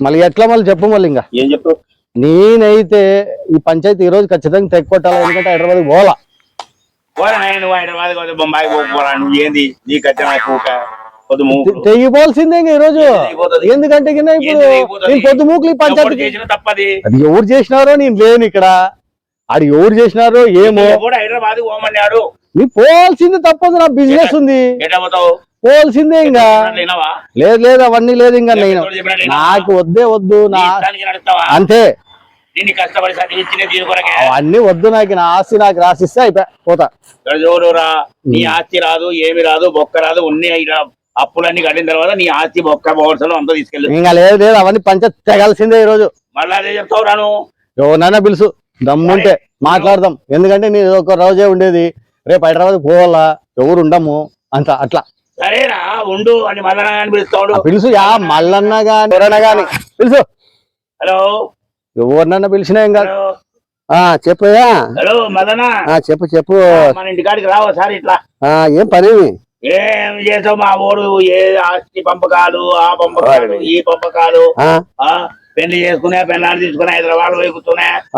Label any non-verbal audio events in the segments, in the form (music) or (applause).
మళ్ళీ ఎట్లా మళ్ళీ చెప్పు మళ్ళీ ఇంకా. ఏం చెప్పు? నేనైతే ఈ పంచాయతీ ఈ రోజు ఖచ్చితంగా తెక్కొట్టాలి ఎందుకంటే హైదరాబాద్ హైదరాబాద్ పోతే బొంబాయి పోరా నువ్వు ఏంది? నీ కట్టిన కూక పొద్దు మూకు తెగిపోవాల్సిందే ఇంకా ఈ రోజు. తెగిపోతది. ఎందుకంటే ఇప్పుడు? నేను పొద్దు మూకులు పంచాయతీ అది ఎవరు చేసినారో నేను లేను ఇక్కడ. అది ఎవరు చేసినారో ఏమో. హైదరాబాద్ పోమన్నాడు. నీ పోవాల్సింది తప్పదు నా బిజినెస్ ఉంది. పోవాల్సిందే ఇంకా. లేదు లేదు అవన్నీ లేదు ఇంకా నేను? నాకు వద్దే వద్దు నీ అంతే. అవన్నీ వద్దు నాకు నా ఆస్తి నాకు రాసిస్తే అయిపోయా పోతా. నీ ఆస్తి రాదు ఏమి రాదు బొక్క రాదు ఉన్ని అయినా అప్పులన్నీ కట్టిన తర్వాత నీ ఆస్తి బొక్క బోర్సలు అంతా తీసుకెళ్ళి. ఇంకా లేదు లేదు అవన్నీ పంచాయతీ తెగాల్సిందే ఈ రోజు మళ్ళీ అదే చెప్తావు రాను. ఎవరినైనా పిలుసు దమ్ముంటే మాట్లాడదాం. ఎందుకంటే నేను ఒక రోజే ఉండేది. రేపు హైదరాబాద్ పోవాలా ఎవరు ఉండము అంత అట్లా. సరేరా ఉండు అని మళ్ళా అని పిలుస్తాడు. పిలుసు యా మల్లన్న గాని ఎవరైనా గాని పిలుసు. హలో. ఎవరినైనా పిలిచినా ఏం కాదు. హలో. ఆ చెప్పయ్యా హలో మదనా ఆ చెప్పు చెప్పు. మన ఇంటికాడికి రావు సార్ ఇట్లా? ఆ ఏం పని? ఏం చేసావు మా ఓడు ఏ ఆస్తి పంపకాలు ఆ పంపకాలు ఈ పంపకాలు? ఆ? పెళ్ళి చేసుకునే పెళ్ళాన్ని తీసుకునే హైదరాబాద్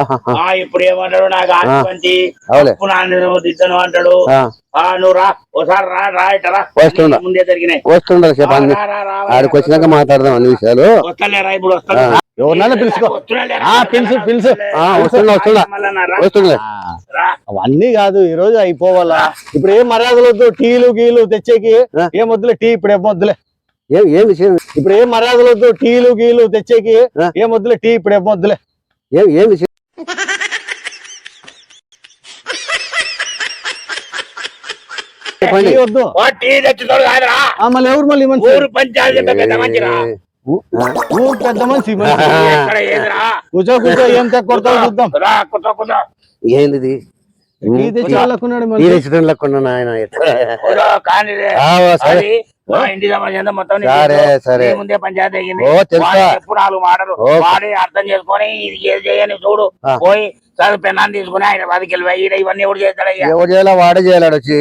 ఆహాహా. ఆ ఇప్పుడు ఏమంటాడు? నాకు ఆస్తి ఆ. పంచి అవులే. అప్పు నాన్న దిద్దను అంటాడు. ఆ, నువ్వు రా. ఓసారి రా రా ఇట్ట రా. వస్తున్నా. నీకు ముందే జరిగినాయి. వస్తుండాలి చెప్పు అన్ని. రా, రా, రా, రా. ఆడికి వచ్చినాక మాట్లాడదాం అన్ని విషయాలు. వస్తలేరా ఇప్పుడు ఎవరినైనా పిలుచుకో. రా. వస్తుండే ఆ, రా. అవన్నీ కాదు ఈ రోజు అయిపోవాలా? ఇప్పుడు ఏం మర్యాదలు వద్దు? టీలు గీలు తెచ్చేకి. ఏం వద్దులే? టీ ఇప్పుడు ఏం వద్దులే? ఏం ఏం విషయం? ఇప్పుడు ఏం మర్యాదలు వద్దు? టీలు గీలు తెచ్చేకి. ఏం వద్దులే? టీ ఇప్పుడు ఏం వద్దులే? ఏం ఏం విషయం? వద్దు. మళ్ళీ ఎవరు మళ్ళీ మనిషి? ఊరు పంచాయతీ పెద్ద మనిషి కూర్చో కూర్చో ఏం చూద్దాం. ఏంది సరే. సరే. సరే. ముందే పంచాయతీ అయ్యింది. ఎప్పుడు నాలుగు మాటలు. ఓ. వాడి అర్థం చేసుకొని ఇది ఏది చేయని చూడు. పోయి చదువు పెన్నాన్ని తీసుకుని ఆయన పదికి వెళ్ళి ఇవన్నీ ఎవడు ఎవరు చేయాలా వాడే చేయాలి వచ్చి.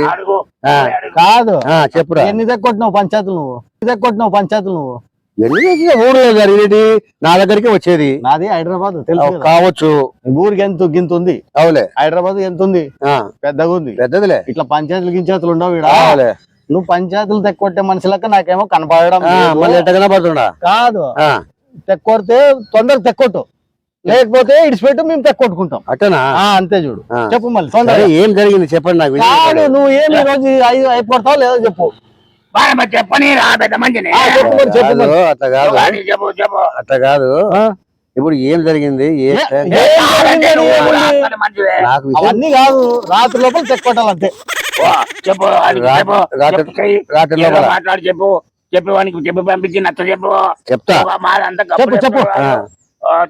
కాదు. ఆ చెప్పురా. ఎన్ని తగ్గొట్టినావు పంచాయతీలు నువ్వు? ఎన్ని తగ్గొట్టినావు పంచాయతీలు నువ్వు? ఎన్ని ఊర్లో జరిగేది నా దగ్గరికి వచ్చేది. నాది హైదరాబాద్ తెలుసు. కావచ్చు. ఊరికి ఎంత గింత ఉంది అవులే. హైదరాబాద్ ఎంత ఉంది ఆ, పెద్దగా ఉంది. పెద్దదిలే. ఇట్లా పంచాయతీలు గించాయతీలు ఉండవు అవులే. నువ్వు పంచాయతీలు తెక్కొట్టే మనిషి లెక్క నాకేమో కనపడడం కాదు. తెక్కొడితే తొందర తెక్కొట్టు. లేకపోతే ఇడిచిపెట్టు మేము తెక్కొట్టుకుంటాం. అట్టనా? అంతే చూడు. చెప్పు మళ్ళీ ఏం జరిగింది? చెప్పండి నాకు. నువ్వు ఏమి రోజు అయి- అయిపోతావు లేదో చెప్పు. చెప్పని రా పెద్ద మంచిని చెప్పు చెప్పు. అట్లా కాదు. చెప్పు చెప్పు. అట్లా కాదు? ఇప్పుడు ఏం జరిగింది? నాకు అవన్నీ కాదు. రాత్రి లోపల చెప్పు రా- చెప్పు రాత్రి- చెప్పు లోపల. మాట్లాడి చెప్పు. చెప్పు వానికి చెప్పి పంపించి నచ్చ చెప్పు. చెప్తా. మాదంతా చెప్పు, చెప్పు.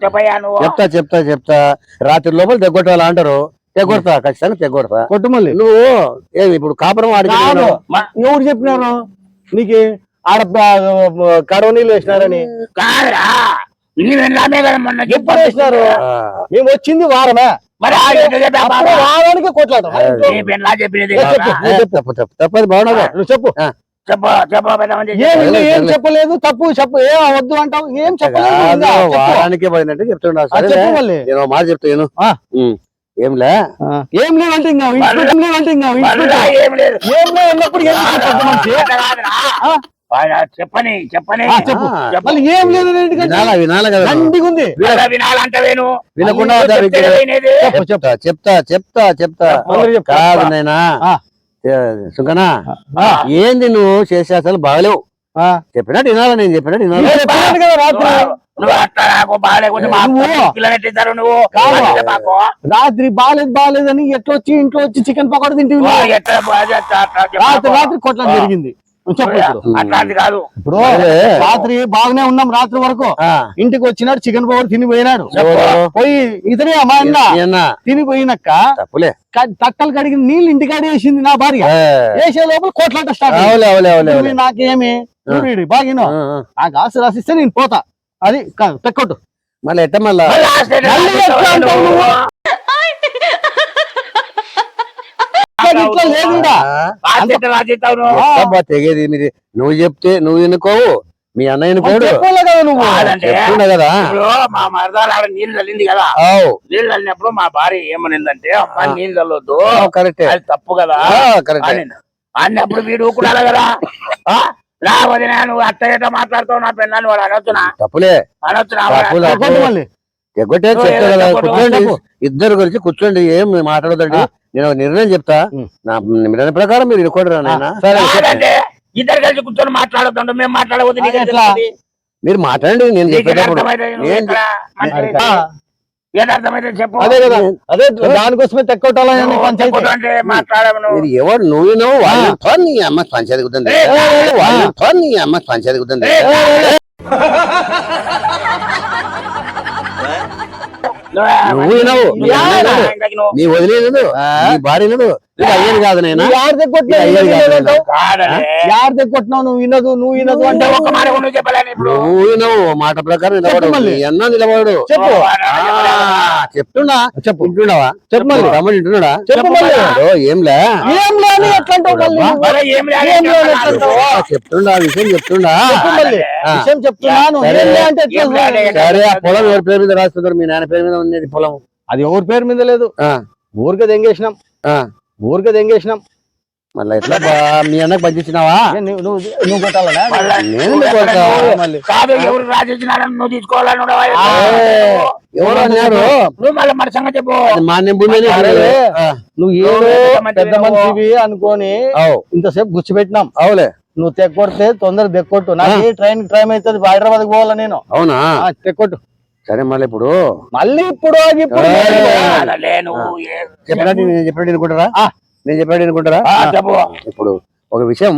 చెప్పయ్యా నువ్వు. చెప్తా చెప్తా చెప్తా. రాత్రి లోపల తెగొట్టాలి అంటారు తెగొడతా ఖచ్చితంగా తెగొడతా. కొట్టు మళ్ళీ. నువ్వు ఏమి ఇప్పుడు కాపురం మా- ఎవరు చెప్పినారు నీకు ఆడ నీళ్ళు వేసినారని. మొన్న వేసినారు? మేము వచ్చింది వారమే. ఆడు? వారానికి కొట్లాడతాం. తప్పది నువ్వు చెప్పు. ఏం చెప్పలేదు. తప్పు చెప్పు. ఏం వద్దు అంటావు ఏం చెప్పలేదు. వారానికే పోయిందంటే చెప్తున్నా సరే నేను మాట చెప్తాను. ఏంలే ఆ, ఏం లేదంటే ఇంకా ఏం లేదంటే. ఏం లేదు. ఏం ఏం చెప్పని చెప్పని. ఏం లేదు ఎందుకంటే వినాలా వినాలా కదా? దండిగా ఉంది వినాలా వినాలంటవేను వినకుండా నువ్వు దానికి చెప్తే చెప్తా చెప్తా చెప్తా. కాదు నైనా ఆ. సుంకనా ఆ. ఏంది నువ్వు? చేసే అసలు బాగలేవు. చెప్పినట్టు వినాలా నేను చెప్పినట్టు నువ్వు. రాత్రి బాలేదు బాలేదు అని ఎట్లా వచ్చి ఇంట్లో వచ్చి చికెన్ పకోడా చెప్పు రాత్రి. రాత్రి కొట్ల. జరిగింది. అట్లాంటి కాదు. ఇప్పుడు. రాత్రి బాగానే ఉన్నాం రాత్రి వరకు. ఆ, ఇంటికి వచ్చినాడు చికెన్ పకోడా తిని పోయినాడు? పోయి ఇతనే మా అన్న? తిని పోయినాక తప్పులే తట్టలు కడిగిన నీళ్ళు ఇంటికాడ వేసింది నా భార్య. వేసే లోపల కొట్లాట స్టార్ట్ నాకేమి? బాగినో? ఆ, ఆ. నాకు ఆశ రాసిస్తే నేను పోతా. అది తెక్కొట్టు మళ్ళీ ఎట్ట మళ్ళా మళ్ళీ last day మళ్ళీ రాత్రి ఎట్లా అంటావు నువ్వు? ఇట్లా ఇట్లా లేదు ఈడ. ఆ? రాత్రి ఎట్లా రాసిస్తావు నువ్వు? ఎట్టబ్బా తెగేది మీది నువ్వు చెప్తే నువ్వు వినుకోవు మీ కోడు చెప్పలే కదా మా మరదాలు ఆడ నీళ్ళు చల్లింది కదా నీళ్ళు చల్లినప్పుడు మా భార్య ఏమనిందంటే అమ్మా నీళ్ళు చల్లొద్దు కరెక్టే అది తప్పు కదా కరెక్టే అని అన్నప్పుడు వీడు ఊకుడాలి కదా ఆ? రా వదినా నువ్వు అట్ట ఇట్ట మాట్లాడుతావు నా పెన్నాన్ని వాడు అనొచ్చునా తప్పులే అనొచ్చునా ఎగ్గొట్టే చెప్తా కదా కూర్చోండి. ఇద్దరు గురించి కూర్చోండి ఏం మాట్లాడదండి. నేను ఒక నిర్ణయం చెప్తా. నా నిర్ణయం ప్రకారం మీరు నాయన. కాదంటే ఇద్దరు కలిసి కూర్చొని మాట్లాడుతుంటే మేము మాట్లాడవద్దు మీరు మాట్లాడండి నేను చెప్పేటప్పుడు. అదే కదా. అదే దానికోసమే తెక్కొట్టాలని నువ్వు నువ్వు. మీరు ఎవరు? నువ్వు నువ్వు వాళ్ళు తో నీ అమ్మ పంచాయతీ కుదండి వాళ్ళు నీ అమ్మ పంచాయతీ కుదండి నువ్వు- వినవు. నీ వదిలేదు ఆ. నీ భార్య లేదు అయ్యేది కాదు నేను యారు తెక్కొట్టినావు నువ్వు వినదు నువ్వు వినదు అంటే మాట కూడా నువ్వు వినవు. మాట ప్రకారం నిలబడు మళ్ళీ. నీ అన్న నిలబడు చెప్పు. చెప్తున్నా? చెప్పు. వింటున్నావా? చెప్పు మళ్ళీ. తమ్ముడు వింటున్నాడా? చెప్పు ఏంలే చెప్తుండా? విషయం చెప్తుండా. విషయం చెప్తున్నాను. సరే. ఆ పొలం ఎవరి పేరు మీద రాస్తున్నారు? మీ నాన్న పేరు మీద ఉన్నది పొలం? అది ఎవరి పేరు మీద లేదు. ఊరికే దెంగేసినాం. ఊరికే దెంగేసినాం. మళ్ళీ ఎట్లా బా- మీ అన్నకు పంచించినావా ఏ, నువ్వు నువ్వు కొట్టాలనా? ఎవరు తీసుకోవాలని? ఎవరు అన్నారు? మళ్ళీ మన సంగతి చెప్పు. మా ఏదో పెద్ద మనిషివి అనుకొని ఇంతసేపు గుచ్చిపెట్టినాం. అవులే. నువ్వు తెక్కొడితే తొందర తెక్కొట్టు నాకు ట్రైన్ టైం అవుతుంది. హైదరాబాద్ పోవాలా నేను. అవునా? తెక్కొట్టు సరే మళ్ళీ ఇప్పుడు? మళ్ళీ ఇప్పుడు ఇప్పుడు చెప్పినట్టు నేను చెప్పినట్టు అనుకుంటారా. నేను చెప్పినట్టు అనుకుంటారా? ఇప్పుడు ఒక విషయం.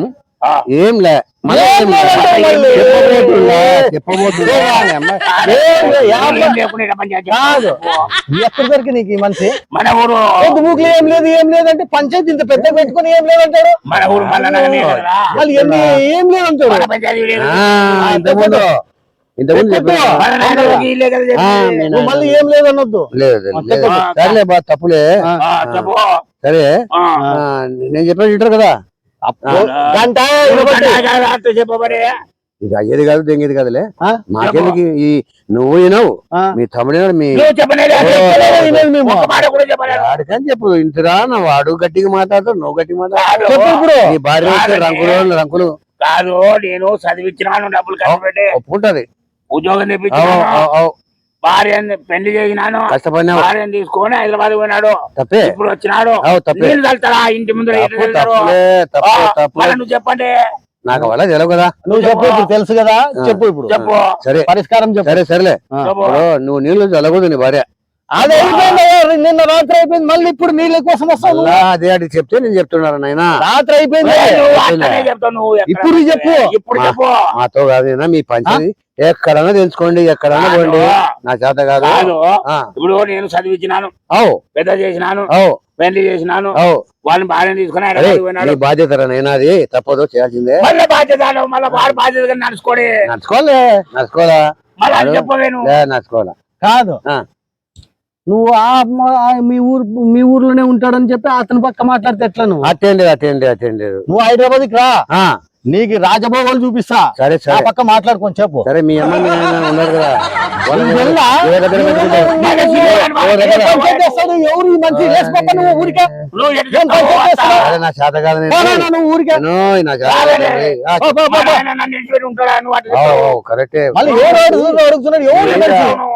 ఏం లే మళ్ళీ ఏం ఏం లే. లేదంటే మళ్ళీ. చెప్పబోతున్నా, చెప్పబోతున్నా. ఏం. లే, ఏం యాభై- ఏం లేకుండా ఈడ పని చేద్దాం. కాదు. ఎక్కడి దొరికి నీకు ఈ మనిషి మన ఊరు. బూకులు ఏం లేదు ఏం లేదంటే పంచాయతీ ఇంత పెద్ద పెట్టుకుని ఏం లేదంటాడు? మన ఊరు మళ్ళా ఏం లేదంటాడు ఇంతకుముందు మళ్ళీ ఏం లేదనొద్దు లేదు. సరేలే బా తప్పులే. సరే. నేను చెప్పినట్టు వింటారు కదా? అప్పుడు గంట ఇరవై అంతే చెప్పు మరి. ఇది అయ్యేది కాదు దెంగేది కాదులే. ఈ నువ్వు వినవు. మీ తమ్ముడు మీ చెప్పు ఇంతరా నా వాడు గట్టిగా మాట్లాడతాడు నువ్వు గట్టిగా మాట్లాడు నీ భార్య. రంకులు రంకులు. కాదు నేను చదివించినాను డబ్బులు ఒప్పుంటది ఉద్యోగం అవు. భార్యని పెళ్ళి చేసినాను భార్యని తీసుకొని హైదరాబాద్ పోయినాడు. తప్పే. ఇప్పుడు వచ్చినాడు. అవు తప్పే. నీళ్ళు తల్తారా? ఇంటి ముందు తప్పు తప్పులే తప్పు తప్పు. మళ్ళీ నువ్వు చెప్పండి. నాకు వల్ల తెలియదు కదా. నువ్వు చెప్పు ఇప్పుడు తెలుసు కదా. చెప్పు ఇప్పుడు. చెప్పు. సరే. పరిష్కారం చెప్పు. సరే సరేలే. నువ్వు నీళ్ళు చల్లకూడదు నీ భార్య. అది నిన్న రాత్రి అయిపోయింది. మళ్ళీ ఇప్పుడు నీళ్ళ కోసం. అలా అదే అది చెప్తే నేను చెప్తున్నాను నాయన. రాత్రి అయిపోయింది. ఇప్పుడు చెప్పు. ఇప్పుడు చెప్పు. మాతో కాదు మీ పంచాయతీ. ఎక్కడన్నా తెలుసుకోండి ఎక్కడన్నా. పోండి. నా చేత కాదు. ఇప్పుడు నేను చదివించినాను పెద్ద చేసినాను. పెళ్ళి చేసినాను. వాళ్ళని భార్యని తీసుకుని అరే హైదరాబాద్ పోయినాడు. నీ బాధ్యత నైనా అది తప్పదు చేయాల్సిందే. మళ్ళీ బాధ్యత మళ్ళీ వాడు బాధ్యతగా నడుచుకోడి. నడుచుకోలే నడుచుకోవాలా మళ్ళీ అది చెప్పవేను లే, నడుచుకోవాలా కాదు. నువ్వు ఆ మ- ఊరు మీ ఊర్లోనే ఉంటాడని చెప్పి అతని పక్క మాట్లాడితే ఎట్లా నువ్వు? అటెండ్ అటెండ్ అటెండ్ నువ్వు హైదరాబాద్కి రా. ఆ. నీకు రాజభోగాలు చూపిస్తా. సరే సరే. పక్క మాట్లాడుకొని చెప్పు. సరే మీ అమ్మ ఉన్నారు కదా? ఎవరి నువ్వు ఊరికే? ఎటు నా చేత కాదు కరెక్టే.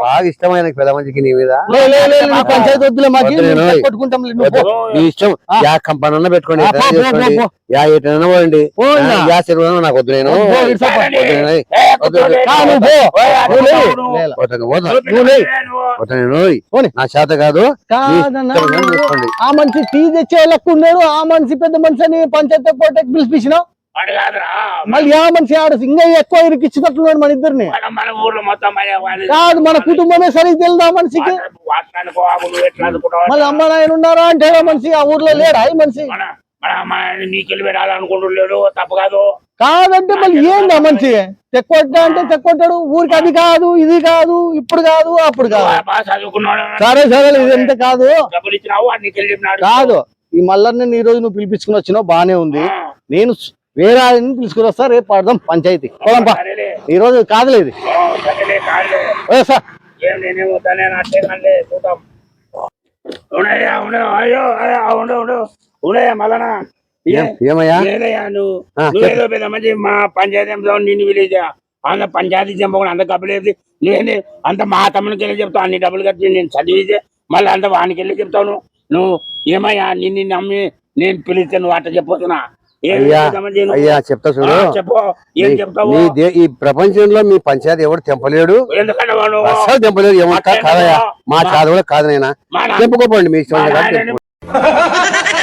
బాగా ఇష్టమైన పెద్ద మంచికి నీ మీద. పంచాయతీ వద్దులే మాకు. వద్దులే, మేము నోయ్. కొట్టుకుంటాం లే, నువ్వు వద్దు. పో. నీ ఇష్టం. యా కంపెనీ అన్న పెట్టుకోండి యా పోండి. పో ఆ, ఇంకా. యా చెరువు నాకు వద్దు నేను. నా చేత కాదు. ఆ మనిషి టీ తెచ్చే ఆ మనిషి పెద్ద మనిషి అని పంచాయతీ కోటకి పిలిపించినావు కాదురా. మళ్ళీ ఆ మనిషి ఆడ ఇంకా ఎక్కువ ఇరికిచ్చినట్లున్నాడు మన ఇద్దరిని కాదు మన కుటుంబమే సరిగ్గా తెలియదు ఆ మనిషికి? మళ్ళీ అమ్మ నాయన ఉన్నారా అంటే ఆ మనిషి ఆ ఊర్లో లేడా ఈ మనిషి మన మన మన నీకెళ్ళి పెట్టాలనుకుంటున్నాడు తప్పు కాదు? కాదంటే మళ్ళీ ఏంది మనిషి తెక్కొట్టా అంటే తెక్కొట్టాడు ఊరికి అది కాదు ఇది కాదు ఇప్పుడు కాదు అప్పుడు కాదు. సరే సరే ఇది ఎంత కాదు? కాదు. ఈ మల్లర్ని ఈ రోజు నువ్వు పిలిపించుకుని వచ్చినావు బానే ఉంది. నేను వేరే ఆయన్ని తీసుకుని వస్తా రేపు పడదాం పంచాయతీ. పోదాంపా ఈ రోజు కాదులే ఇది. ఓ, సరేలే కాదులే. ఓ సార్. ఏం మళ్ళనా ఏం- ఏమయ్యా? ఏదయ్యా నువ్వు? నువ్వేదో పెద్ద మంచి మా పంచాయతీ నిన్ను విలేజ్ అంత పంచాయతీ చెంపకుండా అంత డబ్బులు వేసి నేను అంత మా తమ్మునికి వెళ్ళి చెప్తావు? అన్ని డబ్బులు కట్టి నేను చదివితే మళ్ళీ అంత వానికి వెళ్ళి చెప్తావు నువ్వు? ఏమయ్యా? నిన్ను నమ్మి నేను పిలిస్తే నువ్వు అట్ట చెప్పొచ్చునా? ఏం అయ్యా చెప్తా చూడు. ఈ ప్రపంచంలో మీ పంచాయతీ ఎవడు తెంపలేడు? అసలు తెంపలేడు ఏమంటా కాదయ్యా. కదా. మా చాదు కూడా కాదు నైనా? తెంపుకోపోండి మీ ఇష్టం (laughs)